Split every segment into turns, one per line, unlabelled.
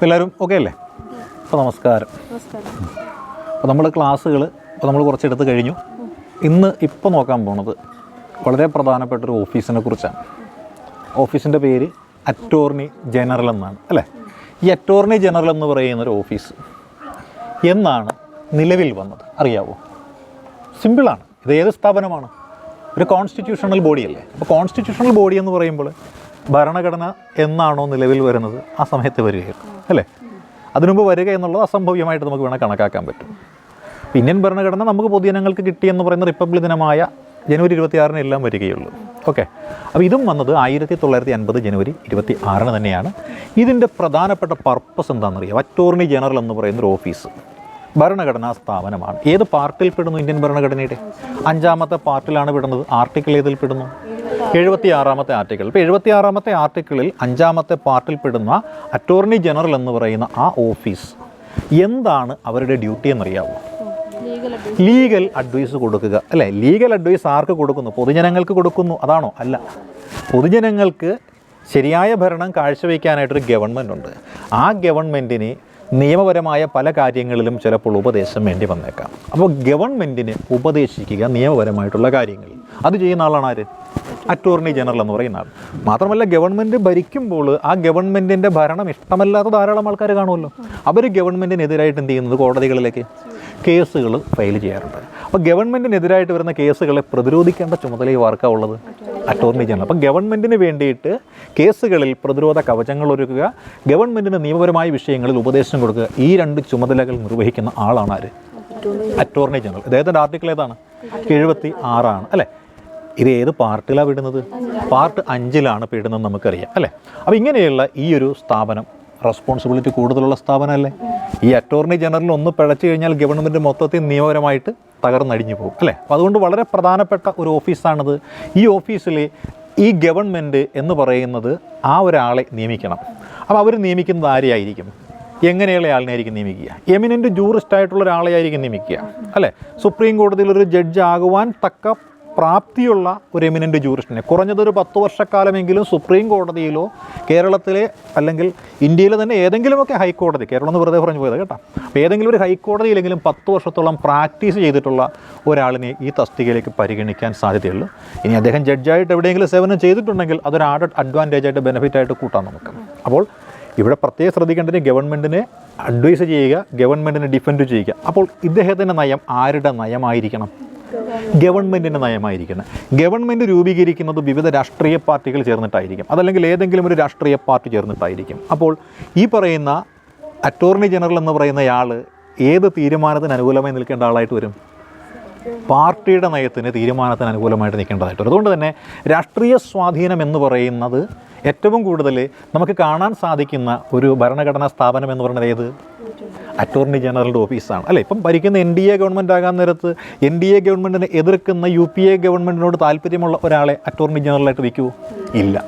അപ്പോൾ എല്ലാവരും ഓക്കെ അല്ലേ? അപ്പോൾ നമസ്കാരം. അപ്പോൾ നമ്മൾ ക്ലാസ്സുകൾ ഇപ്പോൾ നമ്മൾ കുറച്ചെടുത്ത് കഴിഞ്ഞു. ഇന്ന് ഇപ്പോൾ നോക്കാൻ പോണത് വളരെ പ്രധാനപ്പെട്ട ഒരു ഓഫീസിനെ കുറിച്ചാണ്. ഓഫീസിന്റെ പേര് അറ്റോർണി ജനറൽ എന്നാണ് അല്ലേ? ഈ അറ്റോർണി ജനറൽ എന്ന് പറയുന്ന ഒരു ഓഫീസ് എന്നാണ് നിലവിൽ വന്നത്. അറിയാവോ? സിമ്പിളാണ് ഇത് ഏത് സ്ഥാപനമാണ്? ഒരു കോൺസ്റ്റിറ്റ്യൂഷണൽ ബോഡിയല്ലേ അപ്പോൾ കോൺസ്റ്റിറ്റ്യൂഷണൽ ബോഡി എന്ന് പറയുമ്പോൾ ഭരണഘടന എന്നാണോ നിലവിൽ വരുന്നത്? ആ സമയത്ത് വരികയുള്ളൂ അല്ലേ? അതിനുമുമ്പ് വരിക എന്നുള്ളത് അസംഭവ്യമായിട്ട് നമുക്ക് വേണം കണക്കാക്കാൻ പറ്റും. ഇന്ത്യൻ ഭരണഘടന നമുക്ക് പൊതുജനങ്ങൾക്ക് കിട്ടിയെന്ന് പറയുന്ന റിപ്പബ്ലിക് ദിനമായ ജനുവരി ഇരുപത്തി ആറിന് എല്ലാം വരികയുള്ളൂ. ഓക്കെ? അപ്പോൾ ഇതും വന്നത് ആയിരത്തി തൊള്ളായിരത്തി അൻപത് ജനുവരി ഇരുപത്തി ആറിന് തന്നെയാണ്. ഇതിന്റെ പ്രധാനപ്പെട്ട പർപ്പസ് എന്താണെന്നറിയാം? അറ്റോർണി ജനറൽ എന്ന് പറയുന്ന ഒരു ഓഫീസ് ഭരണഘടനാ സ്ഥാപനമാണ്. ഏത് പാർട്ടിൽ പെടുന്നു ഇന്ത്യൻ ഭരണഘടനയുടെ? അഞ്ചാമത്തെ പാർട്ടിലാണ് പെടുന്നത്. ആർട്ടിക്കിൾ ഏതിൽ പെടുന്നു? എഴുപത്തി ആറാമത്തെ ആർട്ടിക്കിൾ ഇപ്പോൾ എഴുപത്തി ആറാമത്തെ ആർട്ടിക്കിളിൽ അഞ്ചാമത്തെ പാർട്ടിൽ പെടുന്ന അറ്റോർണി ജനറൽ എന്ന് പറയുന്ന ആ ഓഫീസ് എന്താണ് അവരുടെ ഡ്യൂട്ടി എന്നറിയാമോ
അഡ്വൈസ്
ലീഗൽ അഡ്വൈസ് കൊടുക്കുക. അല്ലേ? ലീഗൽ അഡ്വൈസ് ആർക്ക് കൊടുക്കുന്നു? പൊതുജനങ്ങൾക്ക് കൊടുക്കുന്നു. അതാണോ? അല്ല. പൊതുജനങ്ങൾക്ക് ശരിയായ ഭരണം കാഴ്ചവെക്കാനായിട്ടൊരു ഗവൺമെന്റ് ഉണ്ട്. ആ ഗവൺമെന്റിന് നിയമപരമായ പല കാര്യങ്ങളിലും ചിലപ്പോൾ ഉപദേശം വേണ്ടി വന്നേക്കാം. അപ്പോൾ ഗവൺമെന്റിന് ഉപദേശിക്കുക നിയമപരമായിട്ടുള്ള കാര്യങ്ങൾ. അത് ചെയ്യുന്ന ആളാണ് ആര്? അറ്റോർണി ജനറൽ എന്ന് പറയുന്ന ആൾ. മാത്രമല്ല ഗവൺമെന്റ് ഭരിക്കുമ്പോൾ ആ ഗവൺമെന്റിന്റെ ഭരണം ഇഷ്ടമല്ലാത്ത ധാരാളം ആൾക്കാർ കാണുമല്ലോ. അവർ ഗവൺമെന്റിനെതിരായിട്ട് എന്ത് ചെയ്യുന്നത് കോടതികളിലേക്ക്? കേസുകൾ ഫയൽ ചെയ്യാറുണ്ട്. അപ്പോൾ ഗവൺമെന്റിനെതിരായിട്ട് വരുന്ന കേസുകളെ പ്രതിരോധിക്കേണ്ട ഈ ആർക്കാ ഉള്ളത്? Attorney general. അപ്പോൾ ഗവൺമെന്റിന് വേണ്ടിയിട്ട് കേസുകളിൽ പ്രതിരോധ കവചങ്ങൾ ഒരുക്കുക ഗവൺമെന്റിന് നിയമപരമായ വിഷയങ്ങളിൽ ഉപദേശം കൊടുക്കുക ഈ രണ്ട് ചുമതലകൾ നിർവഹിക്കുന്ന ആളാണ് ആര്? Attorney general. അദ്ദേഹത്തിന്റെ ആർട്ടിക്കിൾ ഏതാണ്? എഴുപത്തി ആറാണ്. അല്ലേ? ഇത് ഏത് പാർട്ടിലാണ് വിടുന്നത് പാർട്ട് അഞ്ചിലാണ് പെടുന്നത് നമുക്കറിയാം അല്ലേ? അപ്പോൾ ഇങ്ങനെയുള്ള ഈ ഒരു സ്ഥാപനം റെസ്പോൺസിബിലിറ്റി കൂടുതലുള്ള സ്ഥാപനമല്ലേ? ഈ അറ്റോർണി ജനറൽ ഒന്ന് പിഴച്ചു കഴിഞ്ഞാൽ ഗവൺമെന്റ് മൊത്തത്തിൽ നിയമപരമായിട്ട് തകർന്നടിഞ്ഞു പോകും അല്ലേ? അപ്പോൾ അതുകൊണ്ട് വളരെ പ്രധാനപ്പെട്ട ഒരു ഓഫീസാണിത്. ഈ ഓഫീസിൽ ഈ ഗവൺമെന്റ് എന്ന് പറയുന്നത് ആ ഒരാളെ നിയമിക്കണം. അപ്പോൾ അവർ നിയമിക്കുന്നത് ആരെയായിരിക്കും? എങ്ങനെയുള്ള ആളിനെയായിരിക്കും നിയമിക്കുക? എമിനന്റ് ജൂറിസ്റ്റ് ആയിട്ടുള്ള ഒരാളെ ആയിരിക്കും നിയമിക്കുക അല്ലേ? സുപ്രീം കോടതിയിൽ ഒരു ജഡ്ജ് ആകുവാൻ തക്ക പ്രാപ്തിയുള്ള ഒരു എമിനന്റ് ജൂറിസ്റ്റിനെ കുറഞ്ഞതൊരു പത്ത് വർഷക്കാലമെങ്കിലും സുപ്രീം കോടതിയിലോ കേരളത്തിലെ അല്ലെങ്കിൽ ഇന്ത്യയിലെ തന്നെ ഏതെങ്കിലുമൊക്കെ ഹൈക്കോടതി കേരളം എന്ന് വെറുതെ പറഞ്ഞു പോയത് കേട്ടോ. അപ്പോൾ ഏതെങ്കിലും ഒരു ഹൈക്കോടതിയിലെങ്കിലും പത്ത് വർഷത്തോളം പ്രാക്ടീസ് ചെയ്തിട്ടുള്ള ഒരാളിനെ ഈ തസ്തികയിലേക്ക് പരിഗണിക്കാൻ സാധ്യതയുള്ളൂ. ഇനി അദ്ദേഹം ജഡ്ജായിട്ട് എവിടെയെങ്കിലും സേവനം ചെയ്തിട്ടുണ്ടെങ്കിൽ അതൊരു ആഡഡ് അഡ്വാന്റേജ് ആയിട്ട് ബെനിഫിറ്റ് ആയിട്ട് കൂട്ടാം നമുക്ക്. അപ്പോൾ ഇവിടെ പ്രത്യേകം ശ്രദ്ധിക്കേണ്ടത് ഗവൺമെന്റിനെ അഡ്വൈസ് ചെയ്യുക ഗവൺമെന്റിനെ ഡിഫെൻഡ് ചെയ്യുക. അപ്പോൾ ഇദ്ദേഹത്തിന്റെ നയം ആരുടെ നയമായിരിക്കണം? ഗവൺമെന്റിന്റെ നയമായിരിക്കണം ഗവൺമെന്റ് രൂപീകരിക്കുന്നത് വിവിധ രാഷ്ട്രീയ പാർട്ടികൾ ചേർന്നിട്ടായിരിക്കും. അതല്ലെങ്കിൽ ഏതെങ്കിലും ഒരു രാഷ്ട്രീയ പാർട്ടി ചേർന്നിട്ടായിരിക്കും. അപ്പോൾ ഈ പറയുന്ന അറ്റോർണി ജനറൽ എന്ന് പറയുന്നയാൾ ഏത് തീരുമാനത്തിന് അനുകൂലമായി നിൽക്കേണ്ട ആളായിട്ട് വരും? പാർട്ടിയുടെ നയത്തിന് തീരുമാനത്തിന് അനുകൂലമായിട്ട് നിൽക്കേണ്ടതായിട്ട് അതുകൊണ്ട് തന്നെ രാഷ്ട്രീയ സ്വാധീനം എന്ന് പറയുന്നത് ഏറ്റവും കൂടുതൽ നമുക്ക് കാണാൻ സാധിക്കുന്ന ഒരു ഭരണഘടനാ സ്ഥാപനം എന്ന് പറയുന്നത് ഏത്? അറ്റോർണി ജനറലിന്റെ ഓഫീസാണ് അല്ലേ? ഇപ്പം ഭരിക്കുന്ന എൻ ഡി എ ഗവൺമെന്റ് ആകാൻ നേരത്ത് എൻ ഡി എ ഗവൺമെന്റിനെ എതിർക്കുന്ന യു പി എ ഗവൺമെന്റിനോട് താല്പര്യമുള്ള ഒരാളെ അറ്റോർണി ജനറലായിട്ട് വയ്ക്കുമോ ഇല്ല.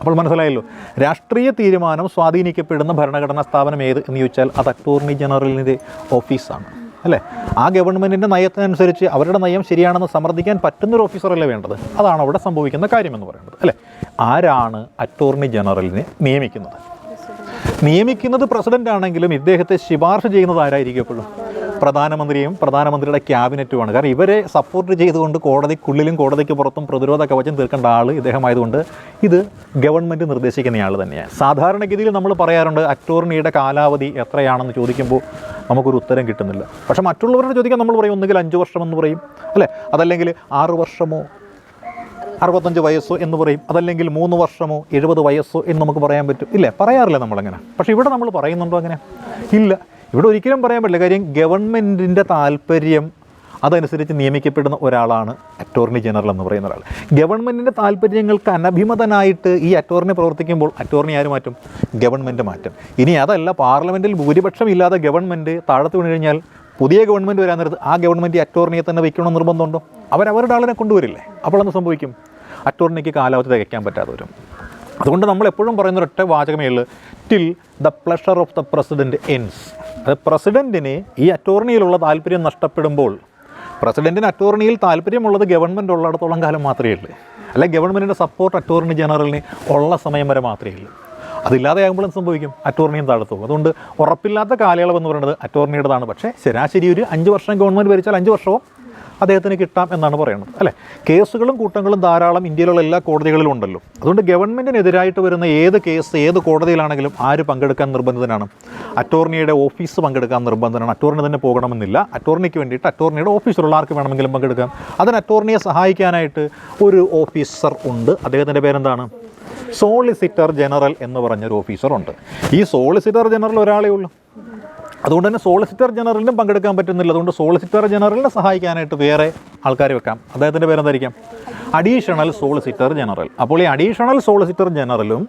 അപ്പോൾ മനസ്സിലായല്ലോ? രാഷ്ട്രീയ തീരുമാനം സ്വാധീനിക്കപ്പെടുന്ന ഭരണഘടനാ സ്ഥാപനം ഏത് എന്ന് ചോദിച്ചാൽ അത് അറ്റോർണി ജനറലിന്റെ ഓഫീസാണ് അല്ലേ? ആ ഗവൺമെന്റിന്റെ നയത്തിനനുസരിച്ച് അവരുടെ നയം ശരിയാണെന്ന് സമ്മർദ്ദിക്കാൻ പറ്റുന്നൊരു ഓഫീസറല്ലേ വേണ്ടത്? അതാണ് അവിടെ സംഭവിക്കുന്ന കാര്യമെന്ന് പറയുന്നത്. അല്ലേ? ആരാണ് അറ്റോർണി ജനറലിനെ നിയമിക്കുന്നത്? നിയമിക്കുന്നത് പ്രസിഡന്റ് ആണെങ്കിലും ഇദ്ദേഹത്തെ ശുപാർശ ചെയ്യുന്നത് ആരായിരിക്കും എപ്പോഴും? പ്രധാനമന്ത്രിയും പ്രധാനമന്ത്രിയുടെ ക്യാബിനറ്റുമാണ് കാരണം ഇവരെ സപ്പോർട്ട് ചെയ്തുകൊണ്ട് കോടതിക്കുള്ളിലും കോടതിക്ക് പുറത്തും പ്രതിരോധ കവചം തീർക്കേണ്ട ആൾ ഇദ്ദേഹമായതുകൊണ്ട് ഇത് ഗവൺമെന്റ് നിർദ്ദേശിക്കുന്ന ആൾ തന്നെയാണ്. സാധാരണഗതിയിൽ നമ്മൾ പറയാറുണ്ട് അറ്റോർണിയുടെ കാലാവധി എത്രയാണെന്ന് ചോദിക്കുമ്പോൾ നമുക്കൊരു ഉത്തരം കിട്ടുന്നില്ല. പക്ഷേ മറ്റുള്ളവരോട് ചോദിക്കാൻ നമ്മൾ പറയും ഒന്നുകിൽ അഞ്ച് വർഷമെന്ന് പറയും. അല്ലേ? അതല്ലെങ്കിൽ ആറ് വർഷമോ അറുപത്തഞ്ച് വയസ്സോ എന്ന് പറയും. അതല്ലെങ്കിൽ മൂന്ന് വർഷമോ എഴുപത് വയസ്സോ എന്ന് നമുക്ക് പറയാൻ പറ്റും. ഇല്ലേ? പറയാറില്ല നമ്മളങ്ങനെ. പക്ഷേ ഇവിടെ നമ്മൾ പറയുന്നുണ്ടോ അങ്ങനെ? ഇല്ല. ഇവിടെ ഒരിക്കലും പറയാൻ പറ്റില്ല. കാര്യം ഗവൺമെന്റിന്റെ താല്പര്യം അതനുസരിച്ച് നിയമിക്കപ്പെടുന്ന ഒരാളാണ് അറ്റോർണി ജനറൽ എന്ന് പറയുന്ന ഒരാൾ. ഗവൺമെന്റിന്റെ താല്പര്യങ്ങൾക്ക് അനഭിമതനായിട്ട് ഈ അറ്റോർണി പ്രവർത്തിക്കുമ്പോൾ അറ്റോർണി ആര് മാറ്റും? ഗവൺമെന്റ് മാറ്റും. ഇനി അതല്ല പാർലമെന്റിൽ ഭൂരിപക്ഷം ഇല്ലാതെ ഗവൺമെന്റ് താഴത്ത് വീണ് കഴിഞ്ഞാൽ പുതിയ ഗവൺമെന്റ് വരാൻ നേരത്ത് ആ ഗവൺമെന്റ് അറ്റോർണിയെ തന്നെ വയ്ക്കണമെന്ന് നിർബന്ധമുണ്ടോ? അവരവരുടെ ആളിനെ കൊണ്ടുവരില്ലേ? അപ്പോൾ എന്ത് സംഭവിക്കും? അറ്റോർണിക്ക് കാലാവധി തികയ്ക്കാൻ പറ്റാതെ വരും. അതുകൊണ്ട് നമ്മൾ എപ്പോഴും പറയുന്ന ഒരൊറ്റ വാചകമേ ഉള്ളൂ till the pleasure of the president ends അത് പ്രസിഡന്റിന് ഈ അറ്റോർണിയിലുള്ള താല്പര്യം നഷ്ടപ്പെടുമ്പോൾ പ്രസിഡന്റിന് അറ്റോർണിയിൽ താല്പര്യമുള്ളത് ഗവൺമെന്റ് ഉള്ളിടത്തോളം കാലം മാത്രമേ ഉള്ളൂ. അല്ലെ ഗവൺമെന്റിന്റെ സപ്പോർട്ട് അറ്റോർണി ജനറലിന് ഉള്ള സമയം വരെ മാത്രമേ ഉള്ളൂ. അതില്ലാതെയാകുമ്പോൾ എന്ത് സംഭവിക്കും അറ്റോർണിയും താഴത്തു അതുകൊണ്ട് ഉറപ്പില്ലാത്ത കാലയളവ് എന്ന് പറയുന്നത് അറ്റോർണിയുടേതാണ്. പക്ഷേ ശരാശരി ഒരു അഞ്ച് വർഷം ഗവൺമെന്റ് ഭരിച്ചാൽ അഞ്ച് വർഷവും അദ്ദേഹത്തിന് കിട്ടാം എന്നാണ് പറയുന്നത് അല്ലേ? കേസുകളും കൂട്ടങ്ങളും ധാരാളം ഇന്ത്യയിലുള്ള എല്ലാ കോടതികളിലും ഉണ്ടല്ലോ. അതുകൊണ്ട് ഗവൺമെന്റിനെതിരായിട്ട് വരുന്ന ഏത് കേസ് ഏത് കോടതിയിലാണെങ്കിലും ആര് പങ്കെടുക്കാൻ നിർബന്ധിതനാണ്? അറ്റോർണിയുടെ ഓഫീസ് പങ്കെടുക്കാൻ നിർബന്ധനാണ് അറ്റോർണി തന്നെ പോകണമെന്നില്ല. അറ്റോർണിക്ക് വേണ്ടിയിട്ട് അറ്റോർണിയുടെ ഓഫീസിലുള്ള ആർക്ക് വേണമെങ്കിലും പങ്കെടുക്കാം. അതിന് അറ്റോർണിയെ സഹായിക്കാനായിട്ട് ഒരു ഓഫീസർ ഉണ്ട്. അദ്ദേഹത്തിന്റെ പേരെന്താണ്? സോളിസിറ്റർ ജനറൽ എന്ന് പറഞ്ഞൊരു ഓഫീസറുണ്ട് ഈ സോളിസിറ്റർ ജനറൽ ഒരാളേ ഉള്ളൂ. അതുകൊണ്ട് തന്നെ സോളിസിറ്റർ ജനറലിനും പങ്കെടുക്കാൻ പറ്റുന്നില്ല. അതുകൊണ്ട് സോളിസിറ്റർ ജനറലിനെ സഹായിക്കാനായിട്ട് വേറെ ആൾക്കാരെ വെക്കാം. അദ്ദേഹത്തിന്റെ പേരെന്തായിരിക്കാം? അഡീഷണൽ സോളിസിറ്റർ ജനറൽ അപ്പോൾ ഈ അഡീഷണൽ സോളിസിറ്റർ ജനറലും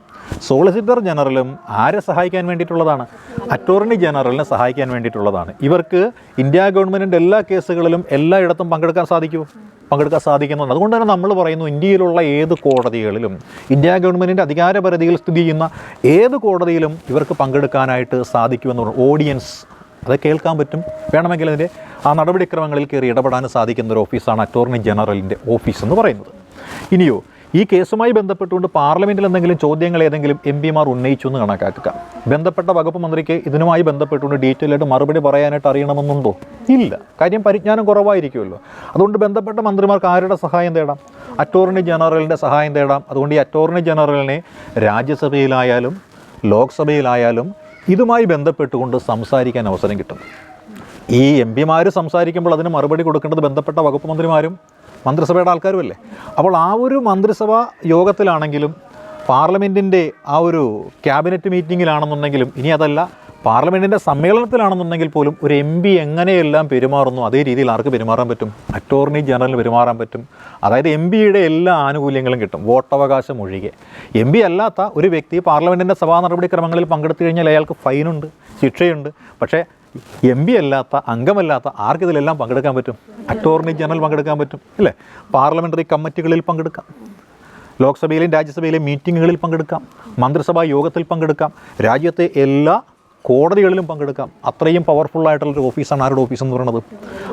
സോളിസിറ്റർ ജനറലും ആരെ സഹായിക്കാൻ വേണ്ടിയിട്ടുള്ളതാണ്? അറ്റോർണി ജനറലിനെ സഹായിക്കാൻ വേണ്ടിയിട്ടുള്ളതാണ്. ഇവർക്ക് ഇന്ത്യ ഗവൺമെന്റിന്റെ എല്ലാ കേസുകളിലും എല്ലായിടത്തും പങ്കെടുക്കാൻ സാധിക്കുമോ പങ്കെടുക്കാൻ സാധിക്കുന്നുണ്ട്. അതുകൊണ്ട് തന്നെ നമ്മൾ പറയുന്നു ഇന്ത്യയിലുള്ള ഏത് കോടതികളിലും ഇന്ത്യ ഗവൺമെന്റിന്റെ അധികാരപരിധിയിൽ സ്ഥിതി ചെയ്യുന്ന ഏത് കോടതിയിലും ഇവർക്ക് പങ്കെടുക്കാനായിട്ട് സാധിക്കുമെന്ന് ഓഡിയൻസ് അത് കേൾക്കാൻ പറ്റും. വേണമെങ്കിൽ അതിന്റെ ആ നടപടിക്രമങ്ങളിൽ കയറി ഇടപെടാൻ സാധിക്കുന്ന ഒരു ഓഫീസാണ് അറ്റോർണി ജനറലിന്റെ ഓഫീസ് എന്ന് പറയുന്നത്. ഇനിയോ ഈ കേസുമായി ബന്ധപ്പെട്ടുകൊണ്ട് പാർലമെന്റിൽ എന്തെങ്കിലും ചോദ്യങ്ങൾ ഏതെങ്കിലും എം പിമാർ ഉന്നയിച്ചു എന്ന് കണക്കാക്കുക. ബന്ധപ്പെട്ട വകുപ്പ് മന്ത്രിക്ക് ഇതിനുമായി ബന്ധപ്പെട്ടുകൊണ്ട് ഡീറ്റെയിൽ ആയിട്ട് മറുപടി പറയാനായിട്ട് അറിയണമെന്നുണ്ടോ? ഇല്ല. കാര്യം പരിജ്ഞാനം കുറവായിരിക്കുമല്ലോ. അതുകൊണ്ട് ബന്ധപ്പെട്ട മന്ത്രിമാർക്ക് ആരുടെ സഹായം തേടാം? അറ്റോർണി ജനറലിന്റെ സഹായം തേടാം. അതുകൊണ്ട് ഈ അറ്റോർണി ജനറലിനെ രാജ്യസഭയിലായാലും ലോക്സഭയിലായാലും ഇതുമായി ബന്ധപ്പെട്ടുകൊണ്ട് സംസാരിക്കാൻ അവസരം കിട്ടും ഈ എം പിമാർ സംസാരിക്കുമ്പോൾ അതിന് മറുപടി കൊടുക്കേണ്ടത് ബന്ധപ്പെട്ട വകുപ്പ് മന്ത്രിമാരും മന്ത്രിസഭയുടെ ആൾക്കാരും അല്ലേ അപ്പോൾ ആ ഒരു മന്ത്രിസഭാ യോഗത്തിലാണെങ്കിലും പാർലമെന്റിന്റെ ആ ഒരു ക്യാബിനറ്റ് മീറ്റിങ്ങിലാണെന്നുണ്ടെങ്കിലും ഇനി അതല്ല പാർലമെന്റിന്റെ സമ്മേളനത്തിലാണെന്നുണ്ടെങ്കിൽ പോലും ഒരു എം പി എങ്ങനെയെല്ലാം പെരുമാറുന്നു അതേ രീതിയിൽ ആർക്ക് പെരുമാറാൻ പറ്റും? അറ്റോർണി ജനറലിന് പെരുമാറാൻ പറ്റും. അതായത് എം പിയുടെ എല്ലാ ആനുകൂല്യങ്ങളും കിട്ടും വോട്ടവകാശം ഒഴികെ. എം പി അല്ലാത്ത ഒരു വ്യക്തി പാർലമെന്റിന്റെ സഭാ നടപടിക്രമങ്ങളിൽ പങ്കെടുത്തു കഴിഞ്ഞാൽ അയാൾക്ക് ഫൈനുണ്ട് ശിക്ഷയുണ്ട്. പക്ഷേ എം പി അല്ലാത്ത അംഗമല്ലാത്ത ആർക്ക് ഇതിലെല്ലാം പങ്കെടുക്കാൻ പറ്റും? അറ്റോർണി ജനറൽ പങ്കെടുക്കാൻ പറ്റും അല്ലേ? പാർലമെന്ററി കമ്മിറ്റികളിൽ പങ്കെടുക്കാം. ലോക്സഭയിലെയും രാജ്യസഭയിലെയും മീറ്റിങ്ങുകളിൽ പങ്കെടുക്കാം. മന്ത്രിസഭാ യോഗത്തിൽ പങ്കെടുക്കാം. രാജ്യത്തെ എല്ലാ കോടതികളിലും പങ്കെടുക്കാം. അത്രയും പവർഫുൾ ആയിട്ടുള്ളൊരു ഓഫീസാണ് ആരുടെ ഓഫീസ് എന്ന് പറയുന്നത്?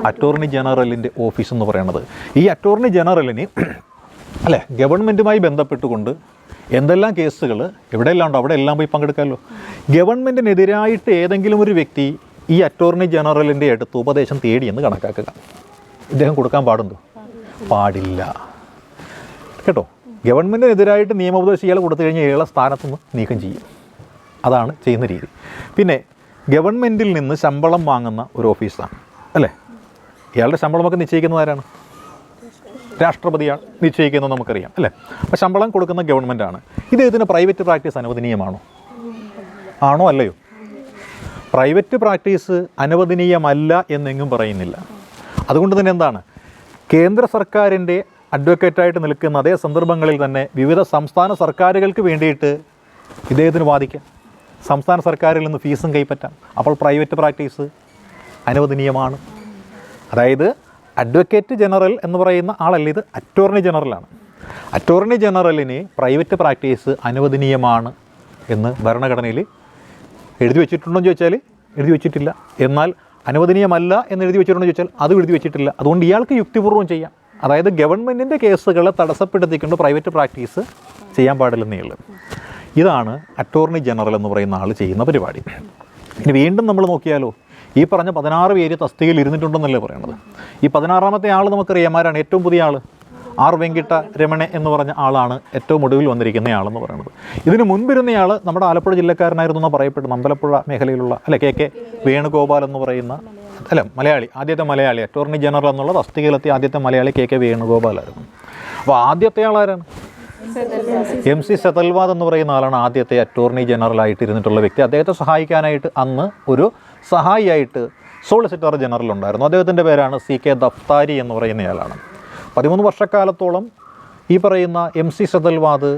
അറ്റോർണി ജനറലിന്റെ ഓഫീസ് എന്ന് പറയുന്നത്. ഈ അറ്റോർണി ജനറലിന് അല്ലേ ഗവൺമെന്റുമായി ബന്ധപ്പെട്ടുകൊണ്ട് എന്തെല്ലാം കേസുകൾ എവിടെയെല്ലാം ഉണ്ടോ അവിടെ എല്ലാം പോയി പങ്കെടുക്കാമല്ലോ. ഗവൺമെന്റിനെതിരായിട്ട് ഏതെങ്കിലും ഒരു വ്യക്തി ഈ അറ്റോർണി ജനറലിന്റെ അടുത്ത് ഉപദേശം തേടിയെന്ന് കണക്കാക്കുക. ഇദ്ദേഹം കൊടുക്കാൻ പാടുണ്ടോ? പാടില്ല. കേട്ടോ? ഗവൺമെന്റിനെതിരായിട്ട് നിയമോപദേശം ഇയാൾ കൊടുത്തു കഴിഞ്ഞാൽ ഇയാളെ സ്ഥാനത്തുനിന്ന് നീക്കം ചെയ്യും. അതാണ് ചെയ്യുന്ന രീതി. പിന്നെ ഗവൺമെന്റിൽ നിന്ന് ശമ്പളം വാങ്ങുന്ന ഒരു ഓഫീസാണ് അല്ലേ? ഇയാളുടെ ശമ്പളമൊക്കെ നിശ്ചയിക്കുന്നത് ആരാണ്? രാഷ്ട്രപതിയാണ് നിശ്ചയിക്കുന്നത് നമുക്കറിയാം അല്ലേ? അപ്പോൾ ശമ്പളം കൊടുക്കുന്ന ഗവൺമെന്റാണ് ഇതിന് പ്രൈവറ്റ് പ്രാക്ടീസ് അനുവദനീയമാണോ? ആണോ അല്ലയോ? പ്രൈവറ്റ് പ്രാക്ടീസ് അനുവദനീയമല്ല എന്നെങ്ങും പറയുന്നില്ല. അതുകൊണ്ട് തന്നെ എന്താണ്? കേന്ദ്ര സർക്കാരിന്റെ അഡ്വക്കേറ്റായിട്ട് നിൽക്കുന്ന അതേ സന്ദർഭങ്ങളിൽ തന്നെ വിവിധ സംസ്ഥാന സർക്കാരുകൾക്ക് വേണ്ടിയിട്ട് ഇദ്ദേഹത്തിന് വാദിക്കാം. സംസ്ഥാന സർക്കാരിൽ നിന്ന് ഫീസും കൈപ്പറ്റാം. അപ്പോൾ പ്രൈവറ്റ് പ്രാക്ടീസ് അനുവദനീയമാണ്. അതായത് അഡ്വക്കേറ്റ് ജനറൽ എന്ന് പറയുന്ന ആളല്ല ഇത് അറ്റോർണി ജനറലാണ് അറ്റോർണി ജനറലിന് പ്രൈവറ്റ് പ്രാക്ടീസ് അനുവദനീയമാണ് എന്ന് ഭരണഘടനയിൽ എഴുതി വെച്ചിട്ടുണ്ടോ എന്ന് ചോദിച്ചാൽ എഴുതി വെച്ചിട്ടില്ല. എന്നാൽ അനുവദനീയമല്ല എന്ന് എഴുതി വെച്ചിട്ടുണ്ടോ എന്ന് ചോദിച്ചാൽ അതും എഴുതി വെച്ചിട്ടില്ല. അതുകൊണ്ട് ഇയാൾക്ക് യുക്തിപൂർവം ചെയ്യാം. അതായത് ഗവൺമെന്റിന്റെ കേസുകളെ തടസ്സപ്പെടുത്തിക്കൊണ്ട് പ്രൈവറ്റ് പ്രാക്ടീസ് ചെയ്യാൻ പാടില്ലെന്നേ ഉള്ളൂ. ഇതാണ് അറ്റോർണി ജനറൽ എന്ന് പറയുന്ന ആൾ ചെയ്യുന്ന പരിപാടി. ഇനി വീണ്ടും നമ്മൾ നോക്കിയാലോ ഈ പറഞ്ഞ പതിനാറ് പേര് തസ്തികയിൽ ഇരുന്നിട്ടുണ്ടെന്നല്ലേ പറയണത്. ഈ പതിനാറാമത്തെ ആൾ നമുക്കറിയാം ആരാണ് ഏറ്റവും പുതിയ ആൾ ആർ വെങ്കിട്ട രമണ എന്ന് പറഞ്ഞ ആളാണ് ഏറ്റവും ഒടുവിൽ വന്നിരിക്കുന്ന ആളെന്ന് പറയുന്നത് ഇതിന് മുൻപിരുന്നയാൾ നമ്മുടെ ആലപ്പുഴ ജില്ലക്കാരനായിരുന്നു എന്ന് പറയപ്പെടുന്നു അമ്പലപ്പുഴ മേഖലയിലുള്ള അല്ലെ കെ കെ വേണുഗോപാൽ എന്ന് പറയുന്ന അല്ല മലയാളി ആദ്യത്തെ മലയാളി അറ്റോർണി ജനറൽ എന്നുള്ള തസ്തികയിലെത്തിയ ആദ്യത്തെ മലയാളി കെ കെ വേണുഗോപാലായിരുന്നു. അപ്പോൾ ആദ്യത്തെ ആളാരാണ്? എം സി സെതൽവാദ് എന്ന് പറയുന്ന ആളാണ് ആദ്യത്തെ അറ്റോർണി ജനറൽ ആയിട്ട് ഇരുന്നിട്ടുള്ള വ്യക്തി. അദ്ദേഹത്തെ സഹായിക്കാനായിട്ട് അന്ന് ഒരു സഹായിയായിട്ട് സോളിസിറ്റർ ജനറൽ ഉണ്ടായിരുന്നു. അദ്ദേഹത്തിന്റെ പേരാണ് സി കെ ദഫ്താരി എന്ന് പറയുന്നയാളാണ് പതിമൂന്ന് വർഷക്കാലത്തോളം ഈ പറയുന്ന M C Setalvad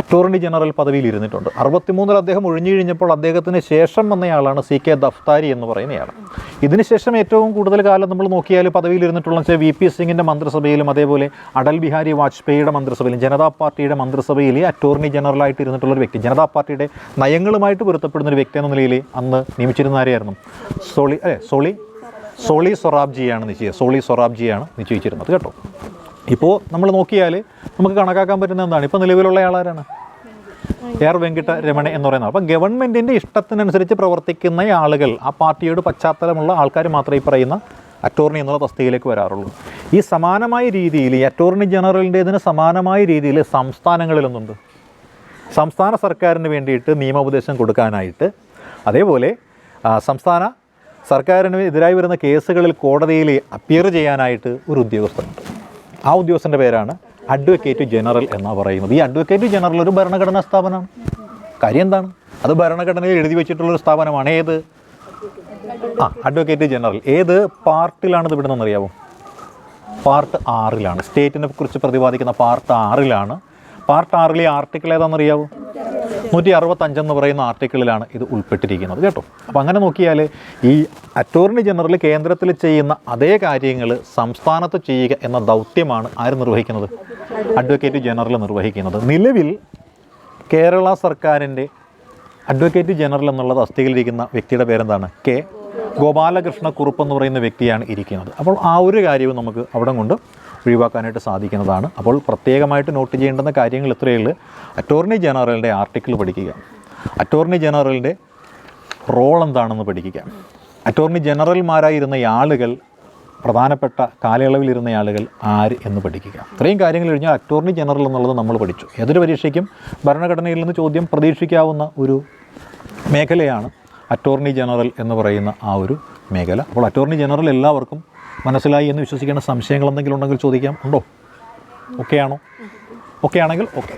attorney general പദവിയിൽ ഇരുന്നിട്ടുണ്ട്. അറുപത്തിമൂന്നിൽ അദ്ദേഹം ഒഴിഞ്ഞു കഴിഞ്ഞപ്പോൾ അദ്ദേഹത്തിന് ശേഷം വന്നയാളാണ് സി കെ ദഫ്താരി എന്ന് പറയുന്നയാൾ ഇതിനുശേഷം ഏറ്റവും കൂടുതൽ കാലം നമ്മൾ നോക്കിയാൽ പദവിയിൽ ഇരുന്നിട്ടുള്ള വെച്ചാൽ വി പി സിംഗിന്റെ മന്ത്രിസഭയിലും അതേപോലെ അടൽ ബിഹാരി വാജ്പേയിയുടെ മന്ത്രിസഭയിലും ജനതാ പാർട്ടിയുടെ മന്ത്രിസഭയിൽ അറ്റോർണി ജനറലായിട്ട് ഇരുന്നിട്ടുള്ള ഒരു വ്യക്തി ജനതാ പാർട്ടിയുടെ നയങ്ങളുമായിട്ട് പൊരുത്തപ്പെടുന്ന ഒരു വ്യക്തി എന്ന നിലയിൽ അന്ന് നിയമിച്ചിരുന്ന ആരെയായിരുന്നു? സോളി അല്ലേ സോളി സോളി സൊറാബ്ജിയാണ് നിശ്ചയിച്ചത്. സോളി സൊറാബ്ജിയാണ് നിശ്ചയിച്ചിരുന്നത്. കേട്ടോ? ഇപ്പോൾ നമ്മൾ നോക്കിയാൽ നമുക്ക് കണക്കാക്കാൻ പറ്റുന്ന എന്താണ്? ഇപ്പോൾ നിലവിലുള്ള ആളാരാണ്? ആർ വെങ്കിട്ട രമണ എന്ന് പറയുന്നത് അപ്പോൾ ഗവൺമെന്റിന്റെ ഇഷ്ടത്തിനനുസരിച്ച് പ്രവർത്തിക്കുന്ന ആളുകൾ ആ പാർട്ടിയോട് പശ്ചാത്തലമുള്ള ആൾക്കാർ മാത്രമേ ഈ പറയുന്ന അറ്റോർണി എന്നുള്ള തസ്തികയിലേക്ക് വരാറുള്ളൂ. ഈ സമാനമായ രീതിയിൽ ഈ അറ്റോർണി ജനറലിന്റെതിന് സമാനമായ രീതിയിൽ സംസ്ഥാനങ്ങളിലൊന്നുണ്ട് സംസ്ഥാന സർക്കാരിന് വേണ്ടിയിട്ട് നിയമോപദേശം കൊടുക്കാനായിട്ട്. അതേപോലെ സംസ്ഥാന സർക്കാരിന് എതിരായി വരുന്ന കേസുകളിൽ കോടതിയിൽ അപ്പിയർ ചെയ്യാനായിട്ട് ഒരു ഉദ്യോഗസ്ഥനുണ്ട്. ആ ഉദ്യോഗസ്ഥന്റെ പേരാണ് അഡ്വക്കേറ്റ് ജനറൽ എന്നാണ് പറയുന്നത്. ഈ അഡ്വക്കേറ്റ് ജനറൽ ഒരു ഭരണഘടനാ സ്ഥാപനമാണ് കാര്യം എന്താണ്? അത് ഭരണഘടനയിൽ എഴുതി വെച്ചിട്ടുള്ള ഒരു സ്ഥാപനമാണ്. ഏത്? ആ അഡ്വക്കേറ്റ് ജനറൽ. ഏത് പാർട്ടിലാണിത് വിടുന്നതെന്ന് അറിയാമോ പാർട്ട് ആറിലാണ്. സ്റ്റേറ്റിനെ കുറിച്ച് പ്രതിപാദിക്കുന്ന പാർട്ട് ആറിലാണ്. പാർട്ട് ആറിലെ ആർട്ടിക്കിൾ ഏതാണെന്നറിയാവോ നൂറ്റി അറുപത്തഞ്ചെന്ന് പറയുന്ന ആർട്ടിക്കിളിലാണ് ഇത് ഉൾപ്പെട്ടിരിക്കുന്നത് കേട്ടോ. അപ്പോൾ അങ്ങനെ നോക്കിയാൽ ഈ അറ്റോർണി ജനറൽ കേന്ദ്രത്തിൽ ചെയ്യുന്ന അതേ കാര്യങ്ങൾ സംസ്ഥാനത്ത് ചെയ്യുക എന്ന ദൗത്യമാണ് ആര് നിർവഹിക്കുന്നത്? അഡ്വക്കേറ്റ് ജനറൽ നിർവഹിക്കുന്നത്. നിലവിൽ കേരള സർക്കാരിന്റെ അഡ്വക്കേറ്റ് ജനറൽ എന്നുള്ളത് അസ്ഥികളിരിക്കുന്ന വ്യക്തിയുടെ പേരെന്താണ്? കെ. ഗോപാലകൃഷ്ണ കുറുപ്പ് എന്ന് പറയുന്ന വ്യക്തിയാണ് ഇരിക്കുന്നത്. അപ്പോൾ ആ ഒരു കാര്യവും നമുക്ക് അവിടെ കൊണ്ട് ഒഴിവാക്കാനായിട്ട് സാധിക്കുന്നതാണ്. അപ്പോൾ പ്രത്യേകമായിട്ട് നോട്ട് ചെയ്യേണ്ടുന്ന കാര്യങ്ങൾ ഇത്രയേ ഉള്ളൂ. അറ്റോർണി ജനറലിന്റെ ആർട്ടിക്കിൾ പഠിക്കുക. അറ്റോർണി ജനറലിന്റെ റോൾ എന്താണെന്ന് പഠിക്കുക. അറ്റോർണി ജനറൽമാരായിരുന്ന ആളുകൾ പ്രധാനപ്പെട്ട കാലയളവിലിരുന്ന ആളുകൾ ആര് എന്ന് പഠിക്കുക. ഇത്രയും കാര്യങ്ങൾ കഴിഞ്ഞാൽ അറ്റോർണി ജനറൽ എന്നുള്ളത് നമ്മൾ പഠിച്ചു. ഏതൊരു പരീക്ഷയ്ക്കും ഭരണഘടനയിൽ നിന്ന് ചോദ്യം പ്രതീക്ഷിക്കാവുന്ന ഒരു മേഖലയാണ് അറ്റോർണി ജനറൽ എന്ന് പറയുന്ന ആ ഒരു മേഖല. അപ്പോൾ അറ്റോർണി ജനറൽ എല്ലാവർക്കും മനസ്സിലായി എന്ന് വിശ്വസിക്കേണ്ട സംശയങ്ങൾ എന്തെങ്കിലും ഉണ്ടെങ്കിൽ ചോദിക്കാം. ഉണ്ടോ? ഓക്കെ ആണോ ഓക്കെ ആണെങ്കിൽ ഓക്കെ.